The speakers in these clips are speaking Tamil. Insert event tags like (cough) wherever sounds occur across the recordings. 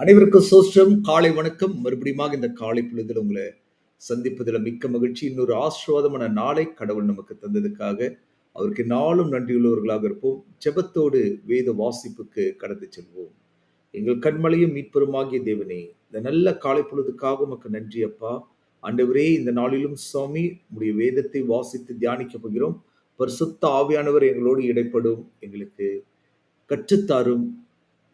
அனைவருக்கும் சோஸ்டம் காலை வணக்கம். மறுபடியும் இந்த காலை பொழுதில் உங்களை சந்திப்பதில் மிக்க மகிழ்ச்சி. இன்னொரு ஆசிர்வாதமான நாளை கடவுள் நமக்கு தந்ததுக்காக அவருக்கு நாளும் நன்றியுள்ளவர்களாக இருப்போம். ஜெபத்தோடு வேத வாசிப்புக்கு கடந்து செல்வோம். எங்கள் கண்மலையும் மீட்பெருமாகிய தேவனே இந்த நல்ல காலை பொழுதுக்காக உமக்கு நன்றி அப்பா. ஆண்டவரே இந்த நாளிலும் சுவாமி உடைய வேதத்தை வாசித்து தியானிக்க போகிறோம். பரிசுத்த ஆவியானவர் எங்களோடு இடைப்படும். எங்களுக்கு கற்றுத்தாரும்.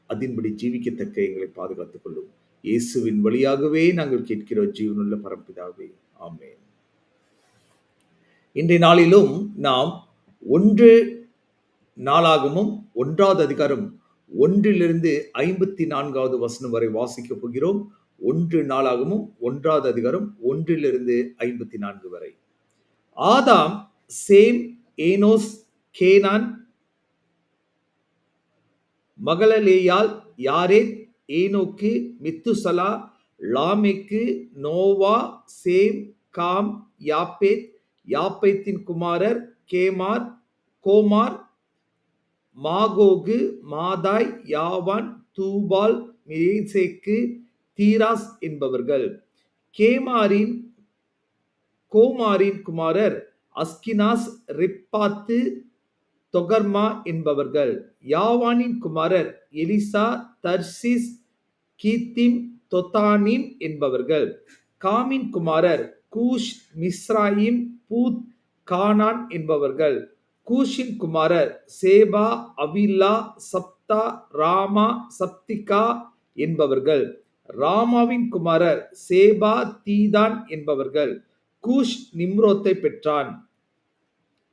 அதின்படி ஜீவிக்கத்தக்க எங்களை பாதுகாத்துக் கொள்ளும் இயேசுவின் வழியாகவே நாங்கள் கேட்கிறோம். ஜீவனுள்ள பரம்பிதாவே. ஆமேன். இன்றைய நாளிலும் நாம் ஒன்று நாளாகமும் ஒன்றாவது அதிகாரம் ஒன்றிலிருந்து ஐம்பத்தி நான்காவது வசனம் வரை வாசிக்கப் போகிறோம். ஒன்று நாளாகமும் ஒன்றாவது அதிகாரம் ஒன்றிலிருந்து ஐம்பத்தி நான்கு வரை. Adam Shem Enosh Kenan Mahalalel Jared Enoch Methuselah Lamech Noah Shem Ham Japheth யாப்பேத்தின் குமாரர் கேமார் கோமார் மாகோகு மாதாய் யாவான் தூபால் மேசேக்கு தீராஸ் என்பவர்கள். கேமாரின் கோமாரின் குமாரர் அஸ்கினாஸ் ரிப்பாத்து தொகர்மா என்பவர்கள். யாவானின் குமாரர் எலிசா தர்சிஸ் கீத்திம் தொத்தானிம் என்பவர்கள். காமின் குமாரர் கூஷ் மிஸ்ராயிம் பூத் கானான் என்பவர்கள். கூஷின் குமாரர் சேபா அவில்லா சப்தா ராமா சப்திகா என்பவர்கள். ராமாவின் குமாரர் சேபா தீதான் என்பவர்கள். கூஷ் நிம்ரோத்தை பெற்றான்.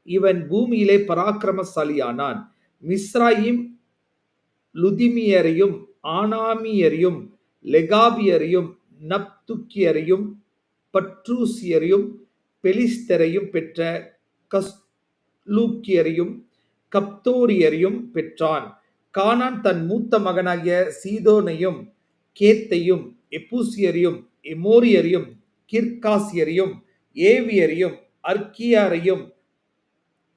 இவன் பூமியிலே பராக்கிரமசாலியானான். மிஸ்ராயிம் லுதிமியரையும் ஆனாமியரையும் லெகாபியரையும் நப்துக்கியரையும் பட்ரூசியரையும் பெலிஸ்தரையும் பெற்ற கஸ்லூக்கியரையும் கப்தோரியரையும் பெற்றான். கானான் தன் மூத்த மகனாகிய சீதோனையும் கேத்தையும் எப்பூசியரையும் எமோரியரையும் கிர்காசியரையும் ஏவியரையும் அர்க்கியாரையும்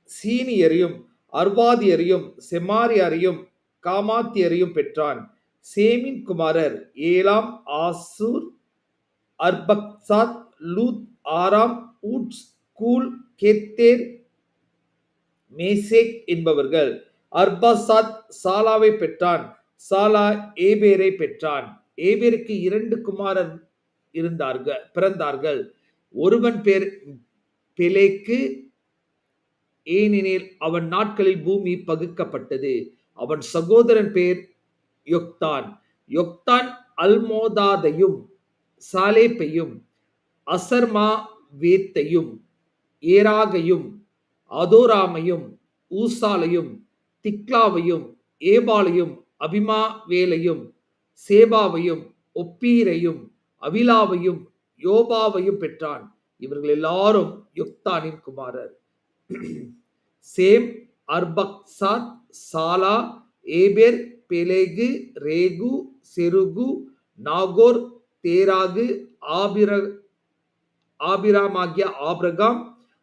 சீனியரையும் அர்வாதியரையும் செமாரியாரையும் காமாத்தியரையும் பெற்றான். சேமின் குமாரர் Elam Asshur Arphaxad Lud Aram Uz Hul Gether Meshech என்பவர்கள். அர்பாசாத் சாலாவை பெற்றான். சாலா ஏபேரை பெற்றான். ஏபேருக்கு இரண்டு குமாரர் இருந்தார்கள் பிறந்தார்கள். ஒருவன் பேர் பெலேக்கு ஏனெனில் அவன் நாட்களில் பூமி பகுக்கப்பட்டது. அவன் சகோதரன் பேர் யொக்தான். யொக்தான் அல்மோதாதையும் சாலேப்பையும் அசர்மா வேத்தையும் ஏராகையும் அதோராமையும் ஊசாலையும் திக்லாவையும் ஏபாலையும் அபிமாவேலையும் சேபாவையும் ஒப்பீரையும் அவிலாவையும் யோபாவையும் பெற்றான். இவர்கள் எல்லாரும் யுக்தானின் குமாரர். (clears throat) Shem Arphaxad Shelah Eber Peleg Reu Serug Nahor Terah ஆபிர ஆபிராமாகிய ஆபிரகாம்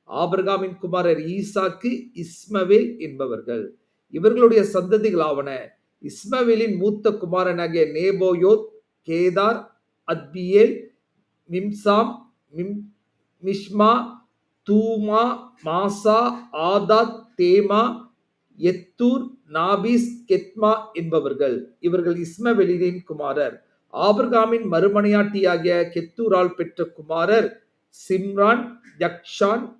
ஆபிரகாமின் குமாரர் ஈசாக்கு இஸ்மவேல் என்பவர்கள். இவர்களுடைய சந்ததிகளாவன இஸ்மவேலின் மூத்த குமாரனாகிய நேபோயோத் கேதார் அத்பியேல் மிம்சாம் மிம் மிஷ்மா தூமா மாசா ஆதாத் தேமா எத்தூர் நாபிஸ் கெத்மா என்பவர்கள். இவர்கள் இஸ்மவெலினின் குமாரர். ஆபிரகாமின் மறுமனையாட்டியாகிய கெத்தூரால் பெற்ற குமாரர் சிம்ரான் யக்ஷான்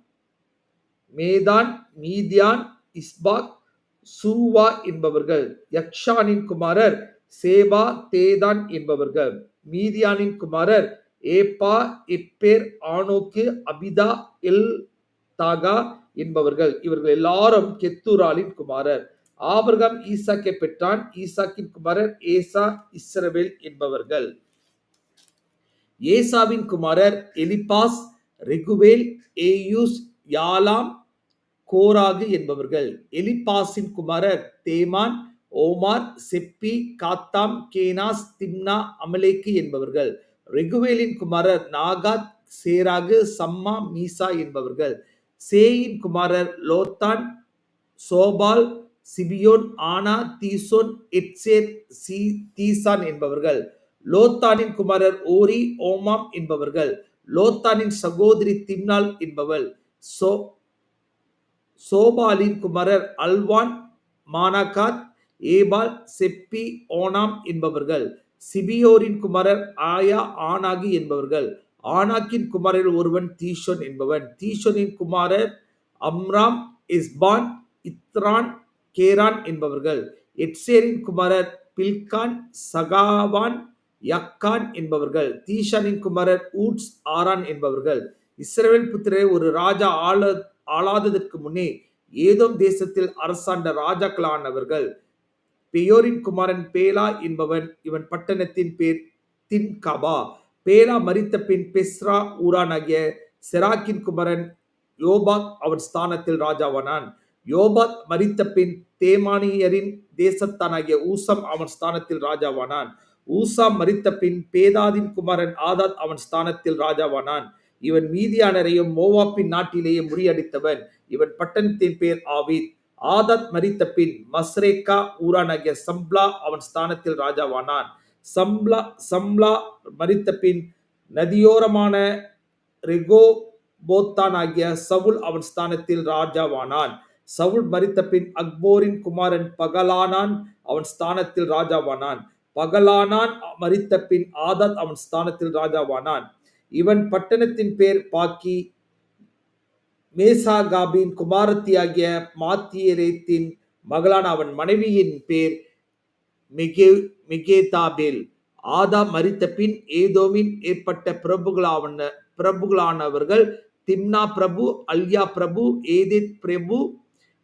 மேதான் மீதியான் இஸ்பாக் சூவா என்பவர்கள். யக்ஷானின் குமாரர் சேபா தேதான் என்பவர்கள். மீதியானின் குமாரர் ஏப்பா இப்பேர் ஆனோக்கு அபிதா எல் தாகா என்பவர்கள். இவர்கள் எல்லாரும் கெத்தூராலின் குமாரர். ஆபிரகாம் ஈசாக்கை பெற்றான். ஈசாக்கின் குமாரர் ஏசா இஸ்ரவேல் என்பவர்கள். ஏசாவின் குமாரர் எலிபாஸ் ரெகுவேல் ஏயூஸ் யாலாம் கோராகு என்பவர்கள். எலிபாஸின் குமாரர் தேமான் ஓமார் செப்பி காத்தாம் கேனாஸ் திம்னா அமலேக்கு என்பவர்கள். ரெகுவேலின் குமாரர் நாகாத் சேராகு சம்மா மீசா என்பவர்கள். சேயின் குமாரர் லோத்தான் சோபால் சிபியோன் ஆனா தீசோன் எட்சேர் சி தீசான் என்பவர்கள். லோத்தானின் குமாரர் ஓரி ஓமாம் என்பவர்கள். லோத்தானின் சகோதரி திம்னால் என்பவள். சோ சோபாலின் குமாரர் அல்வான் மானாகாத் ஏபால் செப்பி ஓனாம் என்பவர்கள். சிபியோரின் குமாரர் ஆயா ஆனாகி என்பவர்கள். ஆனாக்கின் குமாரர் ஒருவன் தீஷோன் என்பவன். தீஷோனின் குமாரர் அம்ராம் இஸ்பான் இத்ரான் கேரான் என்பவர்கள். எட்சேரின் குமாரர் பில்கான் சகாவான் யக்கான் என்பவர்கள். தீஷானின் குமாரர் ஊட்ஸ் ஆரான் என்பவர்கள். இஸ்ரேல் புத்திரரை ஒரு ராஜா ஆள ஆளாததற்கு முன்னே ஏதோம் தேசத்தில் அரசாண்ட ராஜாக்களானவர்கள். பெயோரின் குமாரன் பேலா என்பவன் இவன் பட்டணத்தின் பேர் தின்கபா. பேலா மறித்த பின் பெஸ்ரா ஊரானாகிய செராக்கின் குமரன் யோபாக் அவன் ஸ்தானத்தில் ராஜாவானான். யோபாத் மரித்த பின் தேமானியரின் தேசத்தானாகிய ஊசம் அவன் ஸ்தானத்தில் ராஜாவானான். ஊசாம் மறித்த பின் பேதாதின் குமாரன் ஆதாத் அவன் ஸ்தானத்தில் ராஜாவானான். இவன் மீதியானரையும் மோவாப்பின் நாட்டிலேயே முறியடித்தவன். இவன் பட்டணத்தின் பேர் ஆவித். ஆதத் மறித்த பின் மஸ்ரேக்கா ஊரானாகிய சம்ப்ளா அவன் ஸ்தானத்தில் ராஜாவானான். சம்ப்ளா சம்ப்ளா மறித்த பின் நதியோரமான ரெகோ போத்தான் ஆகிய சவுல் அவன் ஸ்தானத்தில் ராஜாவானான். சவுல் மறித்த பின் அக்போரின் குமாரன் பகலானான் அவன் ஸ்தானத்தில் ராஜாவானான். பகலானான் மறித்த பின் ஆதத் அவன் ஸ்தானத்தில் ராஜாவானான். இவன் பட்டணத்தின் பேர் பாக்கி மேசாகாபின் குமாரத்தியாகிய மாத்தியரேத்தின் மகளான அவன் மனைவியின் பேர் மிகே மிகேதாபேல். ஆதா மறித்த பின் ஏதோமின் ஏற்பட்ட பிரபுகளாவன பிரபுகளானவர்கள் திம்னா பிரபு அல்யா பிரபு ஏதித் பிரபு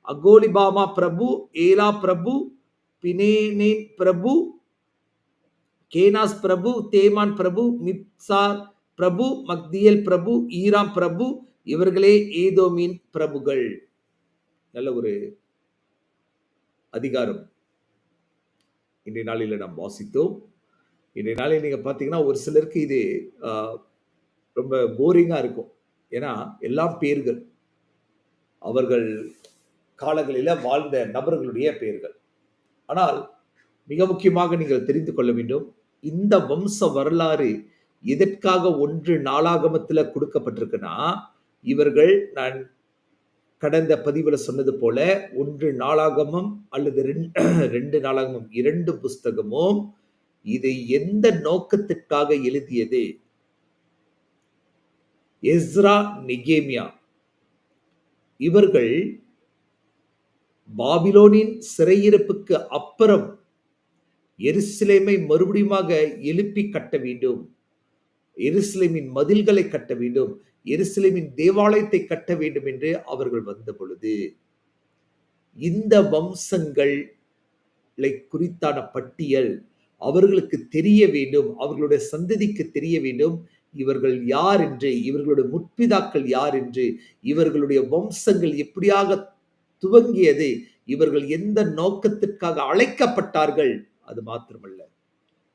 அகோலிபாமா பிரபு ஏலா பிரபு பினேனேன் பிரபு கேனாஸ் பிரபு தேமான் பிரபு மிப்சார் பிரபு மக்தியல் பிரபு ஈராம் பிரபு இவர்களே ஏதோமின் பிரபுகள். நல்ல ஒரு அதிகாரம். இன்றைய நாளில் நாம் வாசித்தோம். இன்றைய நாளில் நீங்க பார்த்தீங்கன்னா ஒரு சிலருக்கு இது ரொம்ப போரிங்கா இருக்கும். ஏன்னா எல்லாம் பேர்கள். அவர்கள் காலங்களில வாழ்ந்த நபர்களுடைய பெயர்கள் ஆனால் மிக முக்கியமாக நீங்கள் தெரிந்து கொள்ள வேண்டும் இந்த வம்ச வரலாறு எதற்காக ஒன்று நாளாகமத்துல கொடுக்கப்பட்டிருக்குன்னா இவர்கள் நான் கடந்த பதிவில் சொன்னது போல ஒன்று நாளாகமம் அல்லது (clears throat) ரெண்டு ரெண்டு நாளாகமம் இரண்டு புஸ்தகமும் இது எந்த நோக்கத்திற்காக எழுதியது? எஸ்ரா நிகேமியா. இவர்கள் பாபிலோனின் சிறையிருப்புக்கு அப்புறம் எருசலேமை மறுபடியுமாக எழுப்பி கட்ட வேண்டும். எருசலேமின் மதில்களை கட்ட வேண்டும் எருசலேமின் தேவாலயத்தை கட்ட வேண்டும் என்று அவர்கள் வந்த பொழுது இந்த வம்சங்களை குறித்தான பட்டியல் அவர்களுக்கு தெரிய வேண்டும் அவர்களுடைய சந்ததிக்கு தெரிய வேண்டும். இவர்கள் யார் என்று இவர்களுடைய முற்பிதாக்கள் யார் என்று இவர்களுடைய வம்சங்கள் எப்படியாக துவங்கியது இவர்கள் எந்த நோக்கத்திற்காக அழைக்கப்பட்டார்கள் அது மாத்திரமல்ல.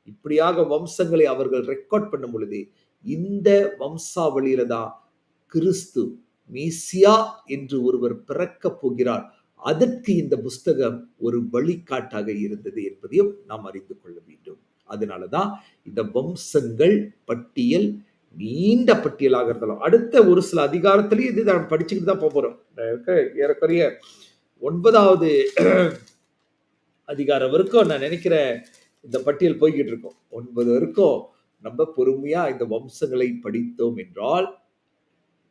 இப்படியாக வம்சங்களை அவர்கள் ரெக்கார்ட் பண்ணும் பொழுது இந்த வம்சாவளியில தான் கிறிஸ்து மீசியா என்று ஒருவர் பிறக்க போகிறார். அதற்கு இந்த புஸ்தகம் ஒரு வழிகாட்டாக இருந்தது என்பதையும் நாம் அறிந்து கொள்ள வேண்டும். அதனாலதான் இந்த வம்சங்கள் பட்டியல் நீண்ட பட்டியலாக இருந்தாலும் அடுத்த ஒரு சில அதிகாரத்திலேயே இது நான் படிச்சுக்கிட்டு தான் போக போறோம். ஏறக்குறைய ஒன்பதாவது (clears throat) அதிகாரம் வரைக்கும் நான் நினைக்கிறேன் இந்த பட்டியல் போய்கிட்டு இருக்கோம். ஒன்பது வரைக்கும் நம்ம பொறுமையா இந்த வம்சங்களை படித்தோம் என்றால்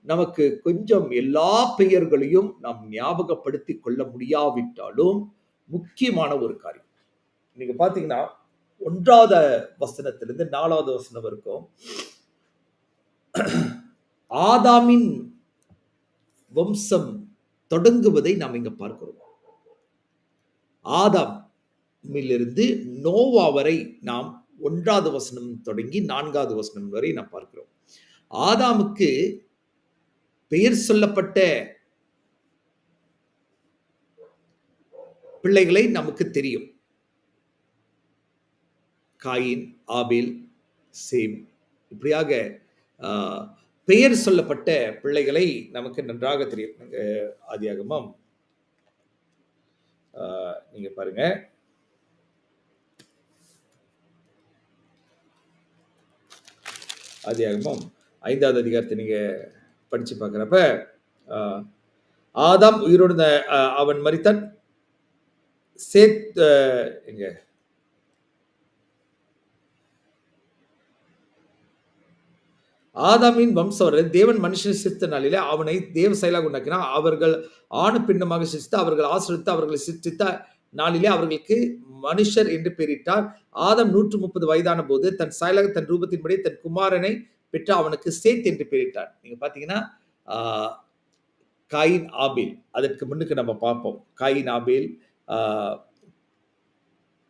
நமக்கு கொஞ்சம் எல்லா பெயர்களையும் நாம் ஞாபகப்படுத்தி கொள்ள முடியாவிட்டாலும் முக்கியமான ஒரு காரியம். நீங்க பாத்தீங்கன்னா ஒன்றாவது வசனத்திலிருந்து நாலாவது வசனம் வரைக்கும் ஆதாமின் வம்சம் தொடங்குவதை நாம் இங்க பார்க்கிறோம். ஆதாம் இருந்து நோவா வரை நாம் ஒன்றாவது வசனம் தொடங்கி நான்காவது வசனம் வரை நாம் பார்க்கிறோம். ஆதாமுக்கு பெயர் சொல்லப்பட்ட பிள்ளைகளை நமக்கு தெரியும். Cain Abel Shem. இப்படியாக ஆஹ், பெயர் சொல்லப்பட்ட பிள்ளைகளை நமக்கு நன்றாக தெரியும். ஆதியாகமம் ஆஹ், நீங்க பாருங்க. ஆதியாகமம் ஐந்தாவது அதிகாரத்தை நீங்க படிச்சு பார்க்குறப்ப ஆதாம் உயிரோடு அவன் மறித்தான் சேத் எங்க? ஆதாமின் வம்சவர்கள் தேவன் மனுஷன் சித்த நாளிலே அவனை தேவ செயலாக உண்டாக்கினா அவர்கள் ஆணும் பின்னமாக சிரித்து அவர்கள் ஆசிரித்து அவர்களை சிருஷ்டித்த நாளிலே அவர்களுக்கு மனுஷர் என்று பெயரிட்டார். ஆதாம் 130 வயதான போது தன் சாயலாக தன் ரூபத்தின்படி தன் குமாரனை பெற்று அவனுக்கு சேத் என்று பெயரிட்டார். நீங்க பாத்தீங்கன்னா காயின், ஆபேல். அதற்கு முன்னுக்கு நம்ம பார்ப்போம். காயின், ஆபேல்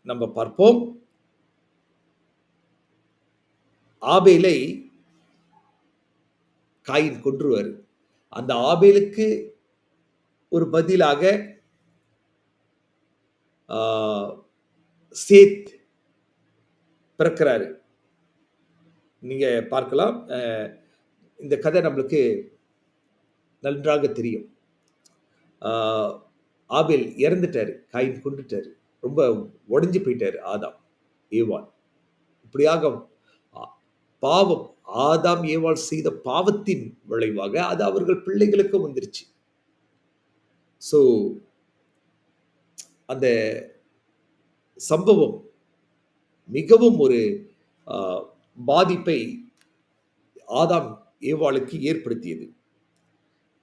நம்ம பார்ப்போம். ஆபேலை காயின் கொன்றுவார் அந்த ஆபேலுக்கு ஒரு பதிலாக சேத் பிறக்கிறாரு. நீங்க பார்க்கலாம். இந்த கதை நம்மளுக்கு நன்றாக தெரியும். ஆபில் இறந்துட்டாரு. காயின் கொண்டுட்டாரு ரொம்ப உடஞ்சி போயிட்டாரு ஆதாம், ஏவாள். இப்படியாக பாவம் ஆதாம், ஏவாள் செய்த பாவத்தின் விளைவாக அது அவர்கள் பிள்ளைகளுக்கும் வந்துருச்சு. ஸோ அந்த சம்பவம் மிகவும் ஒரு பாதிப்பை ஆதாம், ஏவாளுக்கு ஏற்படுத்தியது.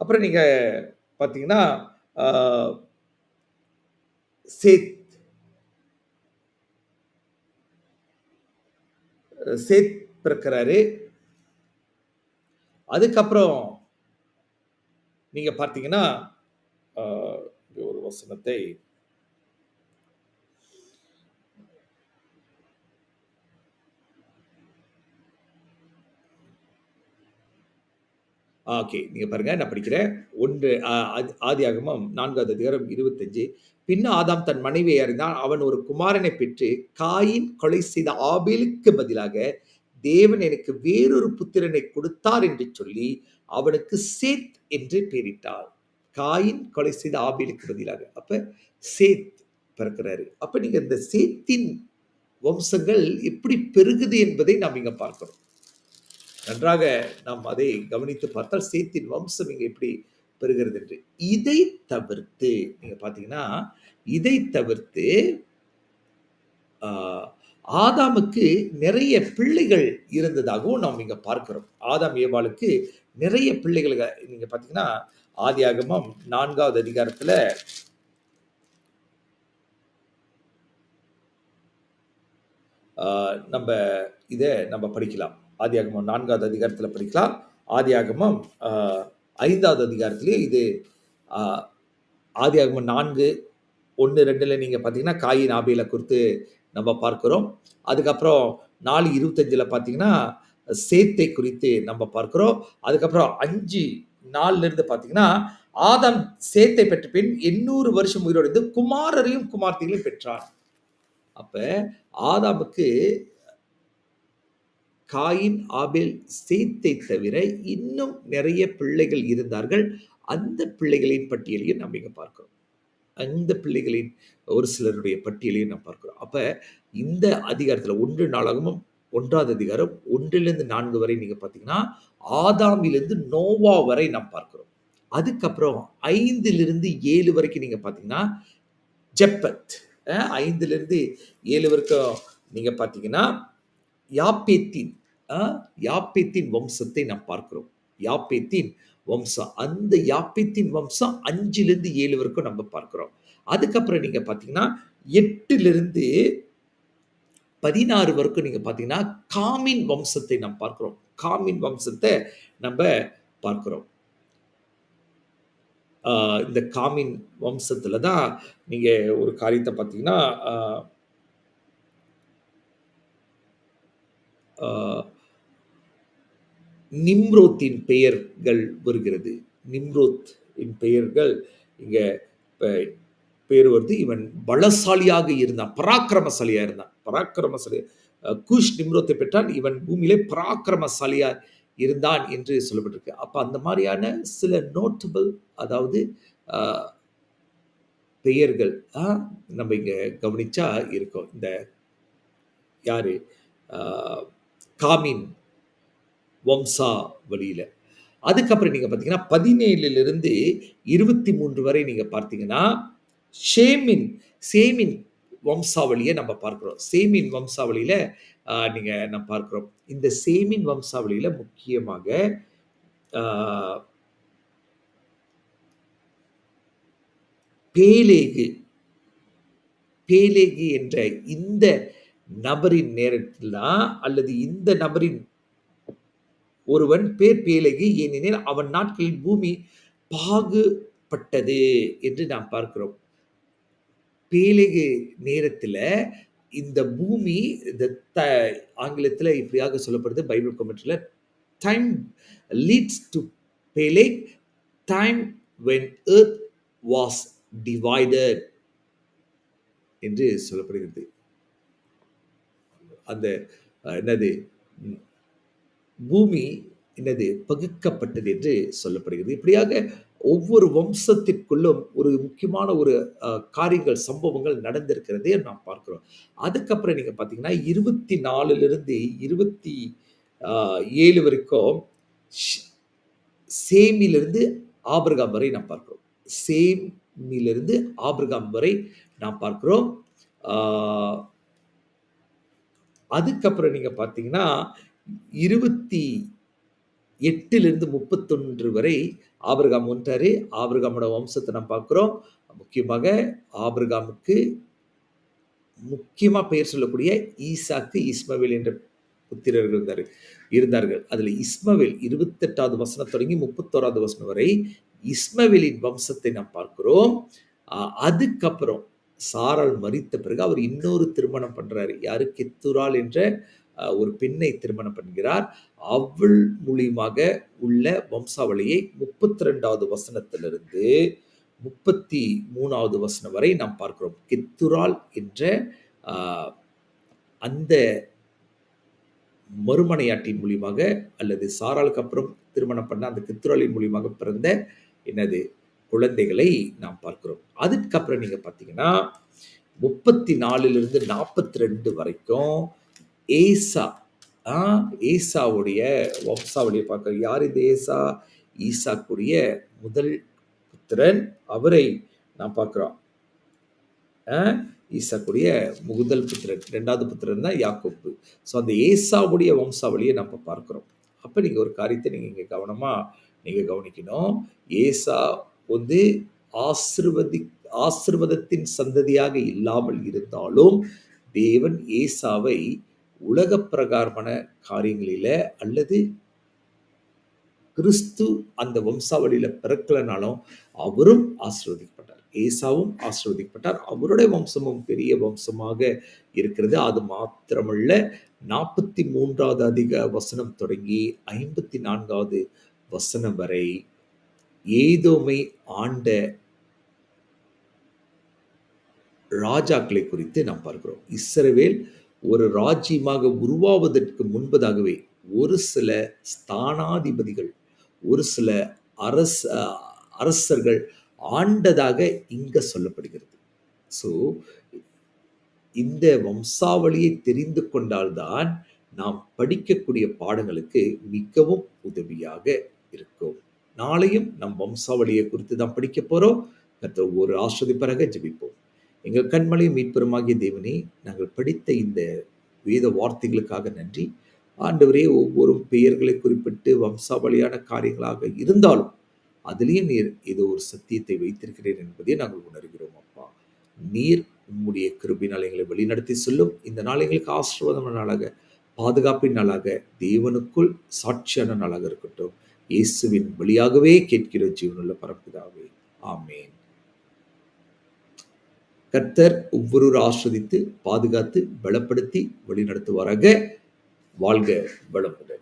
அப்புறம் நீங்கள் பார்த்தீங்கன்னா, சேத் சேத் பிறக்கிறாரு. அதுக்கப்புறம் நீங்கள் பார்த்தீங்கன்னா, ஒரு வசனத்தை ஓகே. நீங்கள் பாருங்கள் நான் படிக்கிறேன். ஒன்று ஆதி ஆதியாகமம் நான்காவது அதிகாரம் 25 பின்ன ஆதாம் தன் மனைவியை அறிந்தான். அவன் ஒரு குமாரனை பெற்று காயின் கொலை செய்த ஆபேலுக்கு பதிலாக தேவன் எனக்கு வேறொரு புத்திரனை கொடுத்தார் என்று சொல்லி அவனுக்கு சேத் என்று பெயரிட்டார். காயின் கொலை செய்த ஆபேலுக்கு பதிலாக. அப்ப சேத் பிறக்கிறாரு. அப்ப நீங்க இந்த சேத்தின் வம்சங்கள் எப்படி பெருகுது என்பதை நாம் இங்க பார்க்கிறோம். நன்றாக நாம் அதை கவனித்து பார்த்தால் சேத்தின் வம்சம் இங்கே எப்படி பெறுகிறது என்று. இதை தவிர்த்து நீங்க பார்த்தீங்கன்னா, இதை தவிர்த்து ஆதாமுக்கு நிறைய பிள்ளைகள் இருந்ததாகவும் நாம் இங்க பார்க்கிறோம். ஆதாம், ஏவாளுக்கு நிறைய பிள்ளைகள் நீங்க பார்த்தீங்கன்னா, ஆதியாகமம் 4வது அதிகாரத்துல நம்ம இதை நம்ம படிக்கலாம். ஆதியாகமம் நான்காவது அதிகாரத்தில் படிக்கலாம். ஆதியாகமம் ஐந்தாவது 5வது அதிகாரத்திலே இது ஆதியாகமம் நான்கு ஒன்று ரெண்டில் நீங்கள் பார்த்தீங்கன்னா, காயின், ஆபேல குறித்து நம்ம பார்க்குறோம் அதுக்கப்புறம் 4:25ல பார்த்தீங்கன்னா, சேத்தை குறித்து நம்ம பார்க்குறோம் அதுக்கப்புறம் அஞ்சு நாலுலேருந்து பார்த்தீங்கன்னா, ஆதாம் சேத்தை பெற்ற பின் 800 வருஷம் உயிரோடு குமாரரையும், குமார்த்திகளையும் பெற்றான். அப்போ ஆதாமுக்கு காயின், ஆபேல், சேத்தை தவிர இன்னும் நிறைய பிள்ளைகள் இருந்தார்கள். அந்த பிள்ளைகளின் பட்டியலையும் நம்ம இங்கே பார்க்கிறோம். அந்த பிள்ளைகளின் ஒரு சிலருடைய பட்டியலையும் நாம் பார்க்கிறோம். அப்போ இந்த அதிகாரத்தில் ஒன்று நாளாகமும் ஒன்றாவது அதிகாரம் 1லிருந்து 4 வரை நீங்கள் பார்த்தீங்கன்னா, ஆதாமிலிருந்து நோவா வரை நாம் பார்க்கிறோம். அதுக்கப்புறம் 5லிருந்து 7 வரைக்கும் நீங்கள் பார்த்தீங்கன்னா, ஜப்பத் அ 5லிருந்து 7 வரைக்கும் நீங்கள் பார்த்தீங்கன்னா, யாப்பேத்தின் யாப்பேத்தின் வம்சத்தை நாம் பார்க்கிறோம். யாப்பேத்தின் வம்சம். அந்த யாப்பேத்தின் வம்சம் 5லிருந்து 7 வரைக்கும் நம்ம பார்க்கிறோம். அதுக்கப்புறம் நீங்க பார்த்தீங்கன்னா, 8லிருந்து 16 வரைக்கும் நீங்க பார்த்தீங்கன்னா, காமின் வம்சத்தை நாம் பார்க்கிறோம். காமின் வம்சத்தை நம்ம பார்க்கிறோம். இந்த காமின் வம்சத்துல தான் நீங்க ஒரு காரியத்தை பார்த்தீங்கன்னா, நிம்ரோத்தின் பெயர்கள் வருகிறது. நிம்ரோத்தின் பெயர்கள் இங்கே பேர் வருது. இவன் பலசாலியாக இருந்தான். பராக்கிரமசாலியாக இருந்தான். பராக்கிரமசாலி குஷ் நிம்ரோத்தை பெற்றான். இவன் பூமியிலே பராக்கிரமசாலியாக இருந்தான் என்று சொல்லப்பட்டிருக்கு. அப்போ அந்த மாதிரியான சில நோட்டபிள் அதாவது பெயர்கள் நம்ம இங்கே கவனிச்சா இருக்கும். இந்த யாரு? காமின் காமின் அதுக்கப்புறம் நீங்கள் பார்த்தீங்கன்னா, 17லிருந்து 23 வரை நீங்கள் பார்த்தீங்கன்னா, ஷேமின் சேமின் வம்சாவளியை நம்ம பார்க்கிறோம். சேமின் வம்சாவளியில் நீங்கள் நம்ம பார்க்குறோம் இந்த சேமின் வம்சாவளியில் முக்கியமாக பேலேகு பேலேகு என்ற இந்த நபரின் நேரத்தில் தான் அல்லது இந்த நபரின் ஒருவன் பேர் பேலகி ஏனெனில் அவன் நாட்களில் பூமி பாகுபட்டது என்று நாம் பார்க்கிறோம். பேலகு நேரத்தில் இந்த பூமி இந்த த ஆங்கிலத்தில் இப்படியாக சொல்லப்படுது Bible கமெண்ட்ரியில் time leads to Peleg time when earth was divided என்று சொல்லப்படுகிறது. அந்த என்னது பூமி என்னது பகுக்கப்பட்டது என்று சொல்லப்படுகிறது. இப்படியாக ஒவ்வொரு வம்சத்திற்குள்ளும் ஒரு முக்கியமான ஒரு காரியங்கள், சம்பவங்கள் நடந்திருக்கிறதே நாம் பார்க்கிறோம். அதுக்கப்புறம் நீங்கள் பார்த்தீங்கன்னா, இருபத்தி நாலுலேருந்து இருபத்தி ஏழு வரைக்கும் சேமிலிருந்து ஆபிரகாம் வரை நாம் பார்க்கிறோம். சேமிலிருந்து ஆபிரகாம் வரை நாம் பார்க்கிறோம். அதுக்கப்புறம் நீங்கள் பார்த்தீங்கன்னா, 28லிருந்து 31 வரை ஆபிரகாம் ஒன்றாரு ஆபிரகாமோட வம்சத்தை நாம் பார்க்குறோம் முக்கியமாக ஆபிரகாமுக்கு முக்கியமாக பெயர் சொல்லக்கூடிய ஈசாக்கு, இஸ்மவேல் என்ற புத்திரர்கள் இருந்தார் இருந்தார்கள். அதில் இஸ்மவேல் 28வது வசனம் தொடங்கி 31வது வசனம் வரை இஸ்மவேலின் வம்சத்தை நாம் பார்க்கிறோம். அதுக்கப்புறம் சாரால் மறித்த பிறகு அவர் இன்னொரு திருமணம் பண்றாரு. யாரு? கித்துரால் என்ற ஒரு பெண்ணை திருமணம் பண்ணுகிறார். அவள் மூலியமாக உள்ள வம்சாவளியை 32வது வசனத்திலிருந்து 33வது வசனம் வரை நாம் பார்க்கிறோம். கித்துரால் என்ற அந்த மறுமனையாட்டின் மூலியமாக அல்லது சாராளுக்கு அப்புறம் திருமணம் பண்ண அந்த கெத்துராளின் மூலியமாக பிறந்த என்னது குழந்தைகளை நாம் பார்க்கிறோம். அதுக்கப்புறம் நீங்க பார்த்தீங்கன்னா, 34லிருந்து 42 வரைக்கும் ஏசா ஆ ஏசாவுடைய வம்சாவளிய பார்க்க யார் இந்த ஏசா? ஈசாக்குடைய முதல் புத்திரன். அவரை நான் பார்க்குறோம் ஈசாக்குடைய முதல் புத்திரன். ரெண்டாவது புத்திரன் தான் யாக்கோப்பு. ஸோ அந்த ஏசாவுடைய வம்சாவளியை நம்ம பார்க்குறோம் அப்போ நீங்கள் ஒரு காரியத்தை நீங்கள் இங்கே கவனமாக நீங்கள் கவனிக்கணும். ஏசா வந்து ஆசிர்வதி ஆசிர்வதத்தின் சந்ததியாக இல்லாமல் இருந்தாலும், தேவன் ஏசாவை உலக பிரகாரமான காரியங்களில அல்லது கிறிஸ்து அந்த வம்சாவளியில பிறக்கலனாலும், அவரும் ஆசீர்வதிக்கப்பட்டார். ஏசாவும் ஆசிர்வதிக்கப்பட்டார் அவருடைய வம்சமும் பெரிய வம்சமாக இருக்கிறது. அது மாத்திரமல்ல 43வது அதிக வசனம் தொடங்கி 54வது வசனம் வரை ஏதோமை ஆண்ட ராஜாக்களை குறித்து நாம் பார்க்கிறோம். இஸ்ரவேல் ஒரு ராஜ்யமாக உருவாவதற்கு முன்பதாகவே ஒரு சில ஸ்தானாதிபதிகள், ஒரு சில அரச அரசர்கள் ஆண்டதாக இங்க சொல்லப்படுகிறது. ஸோ இந்த வம்சாவளியை தெரிந்து கொண்டால்தான் நாம் படிக்கக்கூடிய பாடங்களுக்கு மிகவும் உதவியாக இருக்கும். நாளையும் நம் வம்சாவளியை குறித்து தான் படிக்க போறோம். கர்த்தர் ஒரு பிறகு ஜபிப்போம் எங்கள் கண்மலையும் மீட்பெருமாகிய தேவனே, நாங்கள் படித்த இந்த வேத வார்த்தைகளுக்காக நன்றி. ஆண்டவரே, ஒவ்வொரு பெயர்களை குறிப்பிட்டு வம்சாவளியான காரியங்களாக இருந்தாலும், அதிலேயே நீர் ஏதோ ஒரு சத்தியத்தை வைத்திருக்கிறீர் என்பதை நாங்கள் உணர்கிறோம் அப்பா. நீர் உம்முடைய கிருபினால் எங்களை வழிநடத்தி செல்லும். இந்த நாள் எங்களுக்கு ஆசீர்வாதமான நாளாக, பாதுகாப்பின் நாளாக, தேவனுக்குள் சாட்சியான நாளாக இருக்கட்டும். இயேசுவின் வழியாகவே கேட்கிற ஜீவனுள்ள பரப்புதாவே ஆமேன் கர்த்தர் ஒவ்வொரு ஆஸ்வதித்து, பாதுகாத்து, பலப்படுத்தி வழிநடத்துவாராக. வாழ்க வளமுடன்.